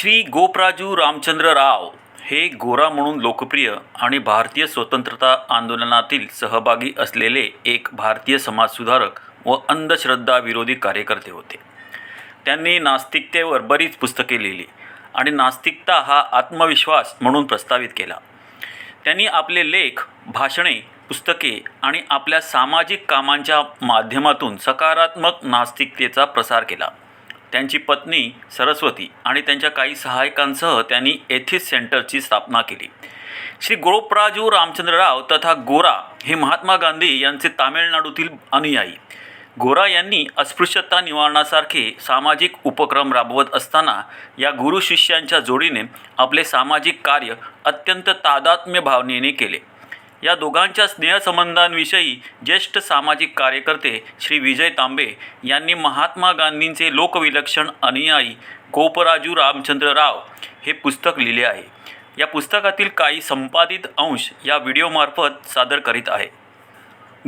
श्री गोपराजू रामचंद्र राव हे गोरा म्हणून लोकप्रिय आणि भारतीय स्वतंत्रता आंदोलनातील सहभागी असलेले एक भारतीय समाजसुधारक व अंधश्रद्धा विरोधी कार्यकर्ते होते. त्यांनी नास्तिकतेवर बरीच पुस्तके लिहिली आणि नास्तिकता हा आत्मविश्वास म्हणून प्रस्तावित केला. त्यांनी आपले लेख भाषणे पुस्तके आणि आपल्या सामाजिक कामांच्या माध्यमातून सकारात्मक नास्तिकतेचा प्रसार केला. त्यांची पत्नी सरस्वती आणि त्यांच्या काही सहायकांसह त्यांनी एथिस सेंटरची स्थापना केली. श्री गोपराजू रामचंद्र राव तथा गोरा हे महात्मा गांधी यांचे तामिळनाडूतील अनुयायी. गोरा यांनी अस्पृश्यता निवारणासारखे सामाजिक उपक्रम राबवत असताना या गुरु शिष्यांच्या जोडीने आपले सामाजिक कार्य अत्यंत तादात्म्य भावनेने केले. या दोघांच्या स्नेहसंबंधांविषयी ज्येष्ठ सामाजिक कार्यकर्ते श्री विजय तांबे यांनी महात्मा गांधींचे लोकविलक्षण अनुयायी गोपराजू रामचंद्र राव हे पुस्तक लिहिले आहे. या पुस्तकातील काही संपादित अंश या व्हिडिओमार्फत सादर करीत आहे.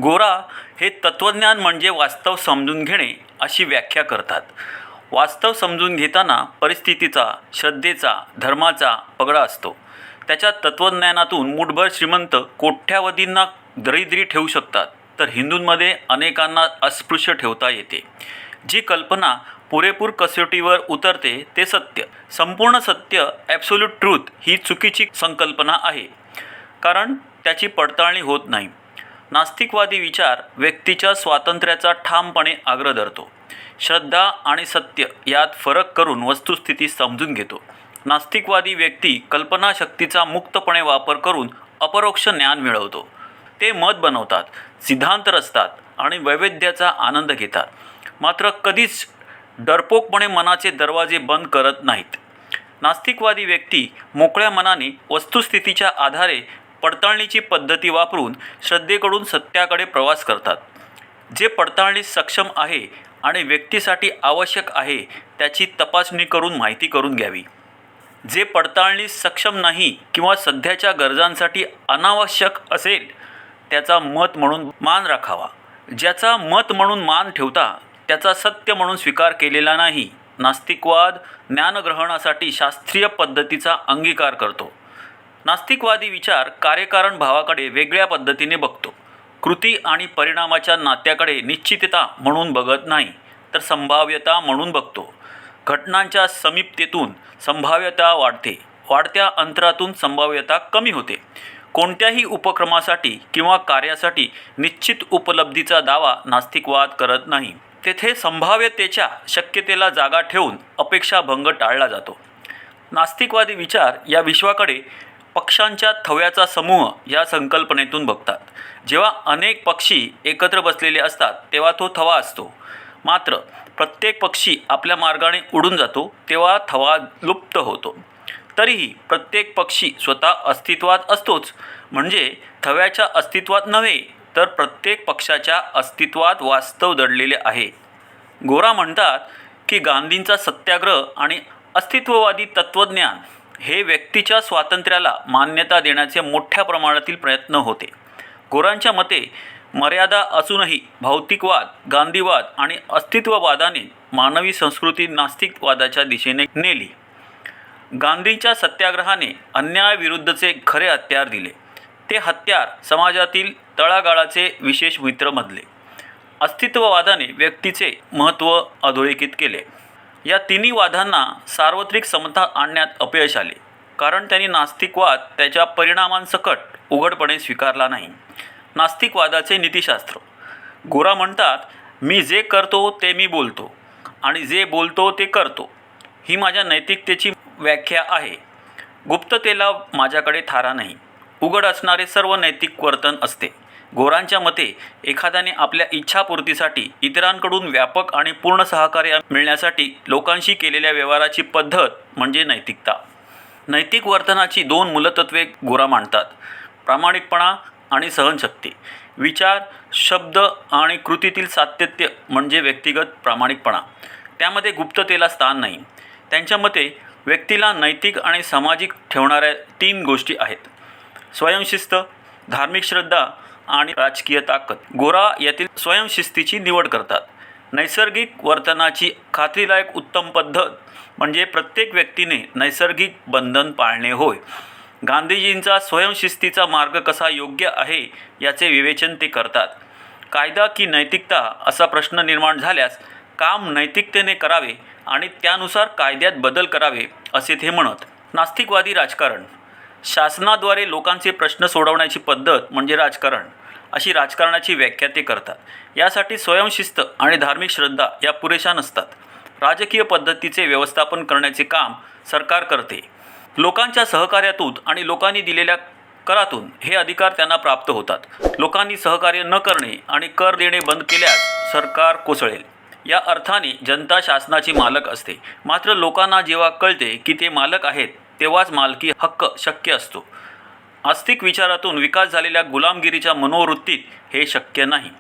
गोरा हे तत्त्वज्ञान म्हणजे वास्तव समजून घेणे अशी व्याख्या करतात. वास्तव समजून घेताना परिस्थितीचा श्रद्धेचा धर्माचा पगडा असतो. त्याच्या तत्त्वज्ञानातून मुठभर श्रीमंत कोट्यावधींना दरिद्री ठेवू शकतात. तर हिंदूंमध्ये अनेकांना अस्पृश्य ठेवता येते. जी कल्पना पुरेपूर कसोटीवर उतरते ते सत्य. संपूर्ण सत्य ॲब्सोल्यूट ट्रूथ ही चुकीची संकल्पना आहे. कारण त्याची पडताळणी होत नाही. नास्तिकवादी विचार व्यक्तीच्या स्वातंत्र्याचा ठामपणे आग्रह धरतो. श्रद्धा आणि सत्य यात फरक करून वस्तुस्थिती समजून घेतो. नास्तिकवादी व्यक्ती कल्पनाशक्तीचा मुक्तपणे वापर करून अपरोक्ष ज्ञान मिळवतो. ते मत बनवतात सिद्धांत रचतात आणि वैविध्याचा आनंद घेतात. मात्र कधीच डरपोकपणे मनाचे दरवाजे बंद करत नाहीत. नास्तिकवादी व्यक्ती मोकळ्या मनाने वस्तुस्थितीच्या आधारे पडताळणीची पद्धती वापरून श्रद्धेकडून सत्याकडे प्रवास करतात. जे पडताळणीस सक्षम आहे आणि व्यक्तीसाठी आवश्यक आहे त्याची तपासणी करून माहिती करून घ्यावी. जे पडताळणीस सक्षम नाही किंवा सध्याच्या गरजांसाठी अनावश्यक असेल त्याचा मत म्हणून मान राखावा. ज्याचा मत म्हणून मान ठेवता त्याचा सत्य म्हणून स्वीकार केलेला नाही नास्तिकवाद ज्ञानग्रहणासाठी शास्त्रीय पद्धतीचा अंगीकार करतो. नास्तिकवादी विचार कार्यकारण भावाकडे वेगळ्या पद्धतीने बघतो. कृती आणि परिणामाच्या नात्याकडे निश्चितता म्हणून बघत नाही तर संभाव्यता म्हणून बघतो. घटनांच्या समीपतेतून संभाव्यता वाढते. वाढत्या अंतरातून संभाव्यता कमी होते. कोणत्याही उपक्रमासाठी किंवा कार्यासाठी निश्चित उपलब्धीचा दावा नास्तिकवाद करत नाही. तेथे संभाव्यतेच्या शक्यतेला जागा ठेवून अपेक्षाभंग टाळला जातो. नास्तिकवादी विचार या विश्वाकडे पक्षांच्या थव्याचा समूह या संकल्पनेतून बघतात. जेव्हा अनेक पक्षी एकत्र बसलेले असतात तेव्हा तो थवा असतो. मात्र प्रत्येक पक्षी आपल्या मार्गाने उडून जातो तेव्हा थवा लुप्त होतो. तरीही प्रत्येक पक्षी स्वतः अस्तित्वात असतोच. म्हणजे थव्याच्या अस्तित्वात नव्हे तर प्रत्येक पक्षाच्या अस्तित्वात वास्तव दडलेले आहे. गोरा म्हणतात की गांधींचा सत्याग्रह आणि अस्तित्ववादी तत्त्वज्ञान हे व्यक्तीच्या स्वातंत्र्याला मान्यता देण्याचे मोठ्या प्रमाणातील प्रयत्न होते. गोरांच्या मते मर्यादा असूनही भौतिकवाद गांधीवाद आणि अस्तित्ववादाने मानवी संस्कृती नास्तिकवादाच्या दिशेने नेली. गांधींच्या सत्याग्रहाने अन्यायाविरुद्धचे खरे हत्यार दिले. ते हत्यार समाजातील तळागाळाचे विशेष मित्र मधले. अस्तित्ववादाने व्यक्तीचे महत्त्व अधोरेखित केले. या तिन्ही वादांना सार्वत्रिक समता आणण्यात अपयश आले. कारण त्यांनी नास्तिकवाद त्याच्या परिणामांसकट उघडपणे स्वीकारला नाही. नास्तिकवादाचे नीतिशास्त्र. गोरा म्हणतात मी जे करतो ते मी बोलतो आणि जे बोलतो ते करतो. ही माझ्या नैतिकतेची व्याख्या आहे. गुप्ततेला माझ्याकडे थारा नाही. उघड असणारे सर्व नैतिक वर्तन असते. गोरांच्या मते एखाद्याने आपल्या इच्छापूर्तीसाठी इतरांकडून व्यापक आणि पूर्ण सहकार्य मिळण्यासाठी लोकांशी केलेल्या व्यवहाराची पद्धत म्हणजे नैतिकता. नैतिक वर्तनाची दोन मूलतत्वे गोरा मांडतात प्रामाणिकपणा आणि सहनशक्ती. विचार शब्द आणि कृतीतील सातत्य म्हणजे व्यक्तिगत प्रामाणिकपणा. त्यामध्ये गुप्ततेला स्थान नाही. त्यांच्या मते व्यक्तीला नैतिक आणि सामाजिक ठेवणाऱ्या तीन गोष्टी आहेत. स्वयंशिस्त धार्मिक श्रद्धा आणि राजकीय ताकद. गोरा यातील स्वयंशिस्तीची निवड करतात. नैसर्गिक वर्तनाची खात्रीलायक उत्तम पद्धत म्हणजे प्रत्येक व्यक्तीने नैसर्गिक बंधन पाळणे होय. गांधीजींचा स्वयंशिस्तीचा मार्ग कसा योग्य आहे याचे विवेचन ते करतात. कायदा की नैतिकता असा प्रश्न निर्माण झाल्यास काम नैतिकतेने करावे आणि त्यानुसार कायद्यात बदल करावे असे ते म्हणत. नास्तिकवादी राजकारण. शासनाद्वारे लोकांचे प्रश्न सोडवण्याची पद्धत म्हणजे राजकारण अशी राजकारणाची व्याख्या ते करतात. यासाठी स्वयंशिस्त आणि धार्मिक श्रद्धा या पुरेशा नसतात. राजकीय पद्धतीचे व्यवस्थापन करण्याचे काम सरकार करते. लोकांच्या सहकार्यातून आणि लोकांनी दिलेल्या करातून हे अधिकार त्यांना प्राप्त होतात. लोकांनी सहकार्य न करणे आणि कर देणे बंद केल्यास सरकार कोसळेल. या अर्थाने जनता शासनाची मालक असते. मात्र लोकांना जेव्हा कळते की ते मालक आहेत तेव्हाच मालकी हक्क शक्य असतो. आस्तिक विचारातून विकास झालेल्या गुलामगिरीच्या मनोवृत्तीत हे शक्य नाही.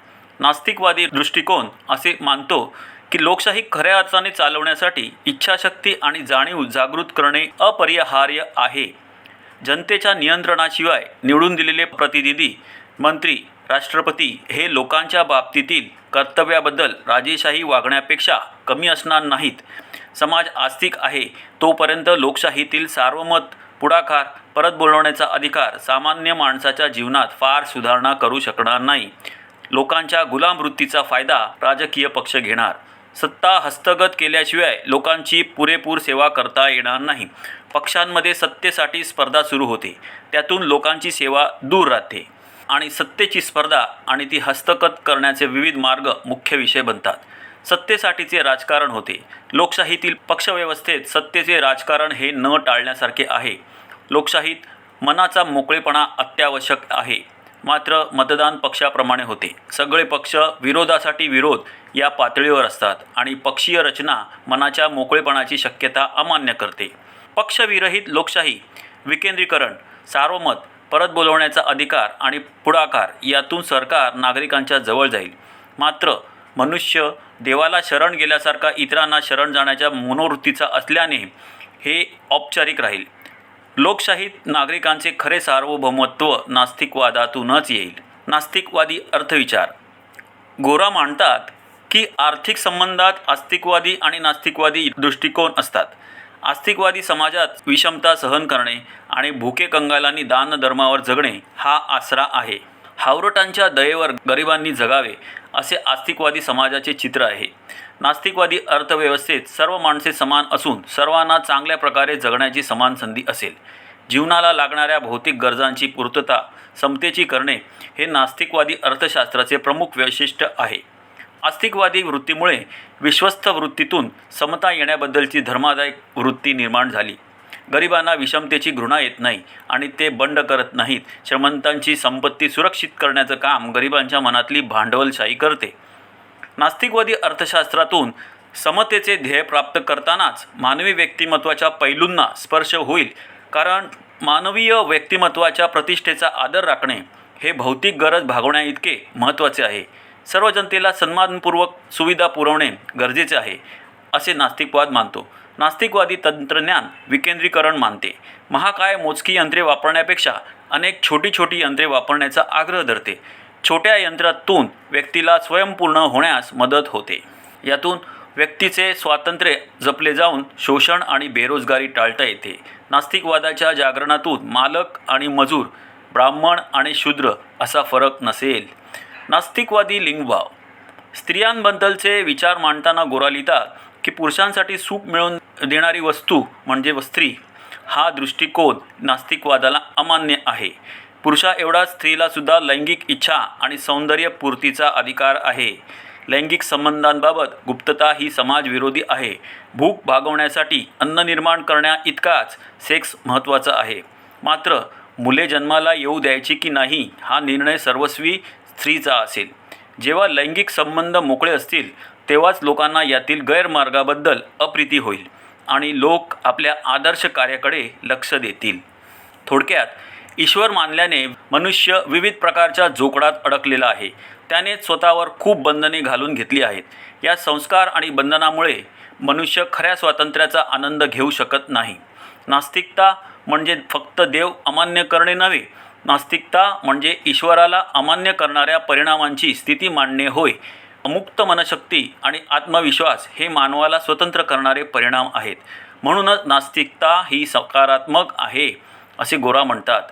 नास्तिकवादी दृष्टिकोन असे मानतो की लोकशाही खऱ्या अर्थाने चालवण्यासाठी इच्छाशक्ती आणि जाणीव जागृत करणे अपरिहार्य आहे. जनतेच्या नियंत्रणाशिवाय निवडून दिलेले प्रतिनिधी मंत्री राष्ट्रपती हे लोकांच्या बाबतीतील कर्तव्याबद्दल राजेशाही वागण्यापेक्षा कमी असणार नाहीत. समाज आस्तिक आहे तोपर्यंत लोकशाहीतील सार्वमत पुढाकार परत बोलवण्याचा अधिकार सामान्य माणसाच्या जीवनात फार सुधारणा करू शकणार नाही. लोकांच्या गुलाम वृत्तीचा फायदा राजकीय पक्ष घेणार. सत्ता हस्तगत केल्याशिवाय लोकांची पुरेपूर सेवा करता येणार नाही. पक्षांमध्ये सत्तेसाठी स्पर्धा सुरू होते. त्यातून लोकांची सेवा दूर राहते. आणि सत्तेची स्पर्धा आणि ती हस्तगत करण्याचे विविध मार्ग मुख्य विषय बनतात. सत्तेसाठीचे राजकारण होते. लोकशाहीतील पक्षव्यवस्थेत सत्तेचे राजकारण हे न टाळण्यासारखे आहे. लोकशाहीत मनाचा मोकळेपणा अत्यावश्यक आहे. मात्र मतदान पक्षाप्रमाणे होते. सगळे पक्ष विरोधासाठी विरोध या पातळीवर असतात आणि पक्षीय रचना मनाच्या मोकळेपणाची शक्यता अमान्य करते. पक्षविरहित लोकशाही विकेंद्रीकरण सार्वमत परत बोलवण्याचा अधिकार आणि पुढाकार यातून सरकार नागरिकांच्या जवळ जाईल. मात्र मनुष्य देवाला शरण गेल्यासारखा इतरांना शरण जाण्याच्या मनोवृत्तीचा असल्याने हे औपचारिक राहील. लोकशाहीत नागरिकांचे खरे सार्वभौमत्व नास्तिकवादातूनच येईल. नास्तिकवादी अर्थविचार. गोरा मांडतात की आर्थिक संबंधात आस्तिकवादी आणि नास्तिकवादी दृष्टिकोन असतात. आस्तिकवादी समाजात विषमता सहन करणे आणि भुके कंगालांनी दानधर्मावर जगणे हा आसरा आहे. हावरटांच्या दयेवर गरिबांनी जगावे असे आस्तिकवादी समाजाचे चित्र आहे. नास्तिकवादी अर्थव्यवस्थेत सर्व माणसे समान असून सर्वांना चांगल्या प्रकारे जगण्याची समान संधी असेल. जीवनाला लागणाऱ्या भौतिक गरजांची पूर्तता समतेची करणे हे नास्तिकवादी अर्थशास्त्राचे प्रमुख वैशिष्ट्य आहे. आस्तिकवादी वृत्तीमुळे विश्वस्त वृत्तीतून समता येण्याबद्दलची धर्मादायक वृत्ती निर्माण झाली. गरिबांना विषमतेची घृणा येत नाही आणि ते बंड करत नाहीत. श्रीमंतांची संपत्ती सुरक्षित करण्याचं काम गरिबांच्या मनातली भांडवलशाही करते. नास्तिकवादी अर्थशास्त्रातून समतेचे ध्येय प्राप्त करतानाच मानवी व्यक्तिमत्वाच्या पैलूंना स्पर्श होईल. कारण मानवीय व्यक्तिमत्वाच्या प्रतिष्ठेचा आदर राखणे हे भौतिक गरज भागवण्याइतके महत्त्वाचे आहे. सर्व जनतेला सन्मानपूर्वक सुविधा पुरवणे गरजेचे आहे असे नास्तिकवाद मानतो. नास्तिकवादी तंत्रज्ञान विकेंद्रीकरण मानते. महाकाय मोजकी यंत्रे वापरण्यापेक्षा अनेक छोटी छोटी यंत्रे वापरण्याचा आग्रह धरते. छोट्या यंत्रातून व्यक्तीला स्वयंपूर्ण होण्यास मदत होते. यातून व्यक्तीचे स्वातंत्र्य जपले जाऊन शोषण आणि बेरोजगारी टाळता येते. नास्तिकवादाच्या जागरणातून मालक आणि मजूर ब्राह्मण आणि शूद्र असा फरक नसेल. नास्तिकवादी लिंगभाव. स्त्रियांबद्दलचे विचार मांडताना गोरा लिहितात की पुरुषांसाठी सुख मिळवून देणारी वस्तू म्हणजे स्त्री हा दृष्टिकोन नास्तिकवादाला अमान्य आहे. पुरुषा एवढा स्त्रीलासुद्धा लैंगिक इच्छा आणि सौंदर्यपूर्तीचा अधिकार आहे. लैंगिक संबंधांबाबत गुप्तता ही समाजविरोधी आहे. भूक भागवण्यासाठी अन्न निर्माण करण्या इतकाच सेक्स महत्त्वाचा आहे. मात्र मुले जन्माला येऊ द्यायची की नाही हा निर्णय सर्वस्वी स्त्रीचा असेल. जेव्हा लैंगिक संबंध मोकळे असतील तेव्हाच लोकांना यातील गैरमार्गाबद्दल अप्रिती होईल आणि लोक आपल्या आदर्श कार्याकडे लक्ष देतील. थोडक्यात ईश्वर मानल्याने मनुष्य विविध प्रकारच्या झोकडात अडकलेला आहे. त्याने स्वतःवर खूप बंधने घालून घेतली आहेत. या संस्कार आणि बंधनामुळे मनुष्य खऱ्या स्वातंत्र्याचा आनंद घेऊ शकत नाही. नास्तिकता म्हणजे फक्त देव अमान्य करणे नव्हे. नास्तिकता म्हणजे ईश्वराला अमान्य करणाऱ्या परिणामांची स्थिती मांडणे होय. मुक्त मनशक्ती आणि आत्मविश्वास हे मानवाला स्वतंत्र करणारे परिणाम आहेत. म्हणूनच नास्तिकता ही सकारात्मक आहे असे गोरा म्हणतात.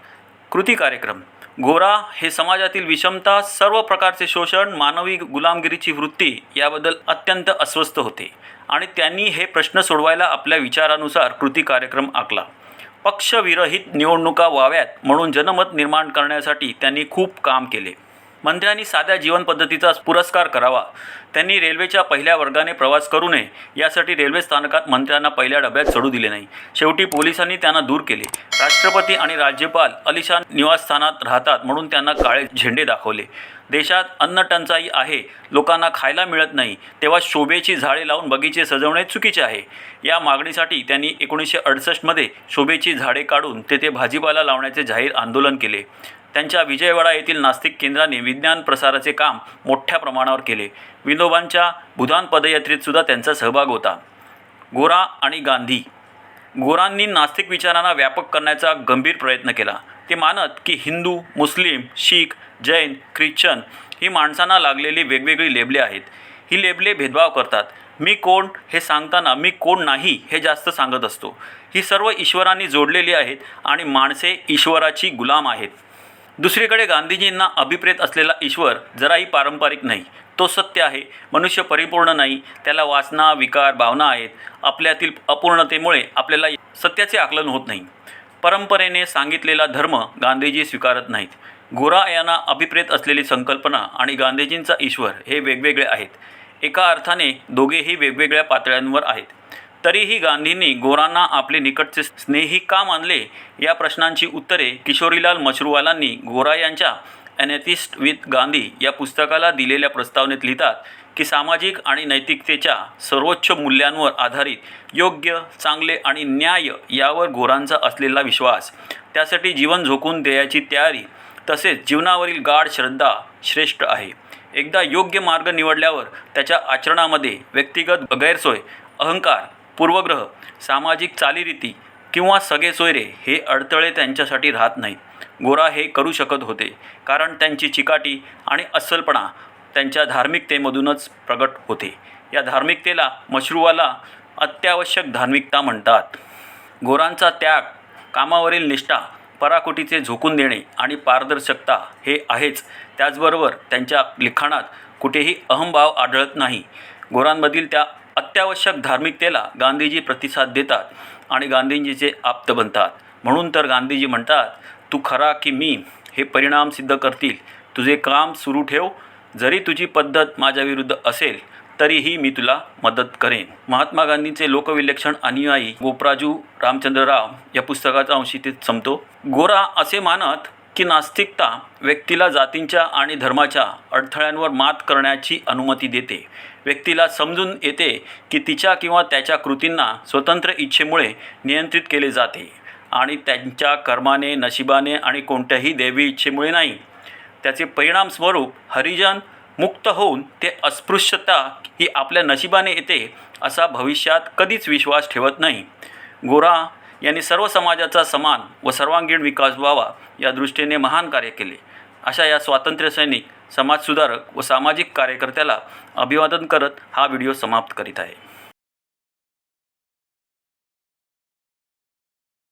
कृती कार्यक्रम. गोरा हे समाजातील विषमता सर्व प्रकारचे शोषण मानवी गुलामगिरीची वृत्ती याबद्दल अत्यंत अस्वस्थ होते आणि त्यांनी हे प्रश्न सोडवायला आपल्या विचारानुसार कृती कार्यक्रम आखला. पक्षविरहित निवडणुका व्हाव्यात म्हणून जनमत निर्माण करण्यासाठी त्यांनी खूप काम केले. मंत्र्यांनी साध्या जीवनपद्धतीचा पुरस्कार करावा. त्यांनी रेल्वेच्या पहिल्या वर्गाने प्रवास करू नये यासाठी रेल्वे स्थानकात मंत्र्यांना पहिल्या डब्यात चढू दिले नाही. शेवटी पोलिसांनी त्यांना दूर केले. राष्ट्रपती आणि राज्यपाल अलिशान निवासस्थानात राहतात म्हणून त्यांना काळे झेंडे दाखवले. देशात अन्नटंचाई आहे लोकांना खायला मिळत नाही तेव्हा शोभेची झाडे लावून बगीचे सजवणे चुकीचे आहे. या मागणीसाठी त्यांनी एकोणीसशे अडसष्टमध्ये शोभेची झाडे काढून तेथे भाजीपाला लावण्याचे जाहीर आंदोलन केले. त्यांच्या विजयवाडा येथील नास्तिक केंद्राने विज्ञान प्रसाराचे काम मोठ्या प्रमाणावर केले. विनोबांच्या बुधान पदयात्रेत सुद्धा त्यांचा सहभाग होता. गोरा आणि गांधी. गोरांनी नास्तिक विचारांना व्यापक करण्याचा गंभीर प्रयत्न केला. ते मानत की हिंदू मुस्लिम शीख जैन ख्रिश्चन ही माणसांना लागलेली वेगवेगळी लेबले आहेत. ही लेबले भेदभाव करतात. मी कोण हे सांगताना मी कोण नाही हे जास्त सांगत असतो. ही सर्व ईश्वरांनी जोडलेली आहेत आणि माणसे ईश्वराची गुलाम आहेत. दुसरीकडे गांधीजींना अभिप्रेत असलेला ईश्वर जराही पारंपरिक नाही. तो सत्य आहे मनुष्य परिपूर्ण नाही त्याला वासना विकार भावना आहेत. आपल्यातील अपूर्णतेमुळे आपल्याला सत्याचे आकलन होत नाही. परंपरेने सांगितलेला धर्म गांधीजी स्वीकारत नाहीत. गोरा यांना अभिप्रेत असलेली संकल्पना आणि गांधीजींचा ईश्वर हे वेगवेगळे आहेत. एका अर्थाने दोघेही वेगवेगळ्या पातळ्यांवर आहेत. तरीही गांधींनी गोरांना आपले निकटचे स्नेही का मानले? या प्रश्नांची उत्तरे किशोरीलाल मशरूवालांनी गोरा यांच्या ॲनेथिस्ट विथ गांधी या पुस्तकाला दिलेल्या प्रस्तावनेत लिहितात की सामाजिक आणि नैतिकतेच्या सर्वोच्च मूल्यांवर आधारित योग्य चांगले आणि न्याय यावर गोरांचा असलेला विश्वास त्यासाठी जीवन झोकून द्यायची तयारी तसेच जीवनावरील गाढ श्रद्धा श्रेष्ठ आहे. एकदा योग्य मार्ग निवडल्यावर त्याच्या आचरणामध्ये व्यक्तिगत गैरसोय अहंकार पूर्वग्रह सामाजिक चालीरीती किंवा सगळे सोयरे हे अडथळे त्यांच्यासाठी राहत नाहीत. गोरा हे करू शकत होते कारण त्यांची चिकाटी आणि अस्सलपणा त्यांच्या धार्मिकतेमधूनच प्रगट होते. या धार्मिकतेला मशरूवाला अत्यावश्यक धार्मिकता म्हणतात. गोरांचा त्याग कामावरील निष्ठा पराकोटीचे झोकून देणे आणि पारदर्शकता हे आहेच. त्याचबरोबर त्यांच्या लिखाणात कुठेही अहंभाव आढळत नाही. गोरांमधील त्या अत्यावश्यक धार्मिकतेला गांधीजी प्रतिसाद देतात आणि गांधीजीचे आप्त बनतात. म्हणून तर गांधीजी म्हणतात तू खरा की मी हे परिणाम सिद्ध करतील. तुझे काम सुरू ठेव. जरी तुझी पद्धत माझ्याविरुद्ध असेल तरीही मी तुला मदत करेन. महात्मा गांधींचे लोकविलक्षण अनुयायी गोपराजू रामचंद्र राव या पुस्तकाचा अंशी ते संपतो. गोरा असे मानत की नास्तिकता व्यक्तीला जातींच्या आणि धर्माच्या अडथळ्यांवर मात करण्याची अनुमती देते. व्यक्तीला समजून येते की तिच्या किंवा त्याच्या कृतींना स्वतंत्र इच्छेमुळे नियंत्रित केले जाते आणि त्यांच्या कर्माने नशिबाने आणि कोणत्याही दैवी इच्छेमुळे नाही. त्याचे परिणाम स्वरूप हरिजन मुक्त होऊन ते अस्पृश्यता ही आपल्या नशिबाने येते असा भविष्यात कधीच विश्वास ठेवत नाही. गोरा यांनी सर्व समाजाचा समान व सर्वांगीण विकास व्हावा या दृष्टीने महान कार्य केले. अशा या स्वातंत्र्यसैनिक समाजसुधारक व सामाजिक कार्यकर्त्याला अभिवादन करत हा व्हिडिओ समाप्त करीत आहे.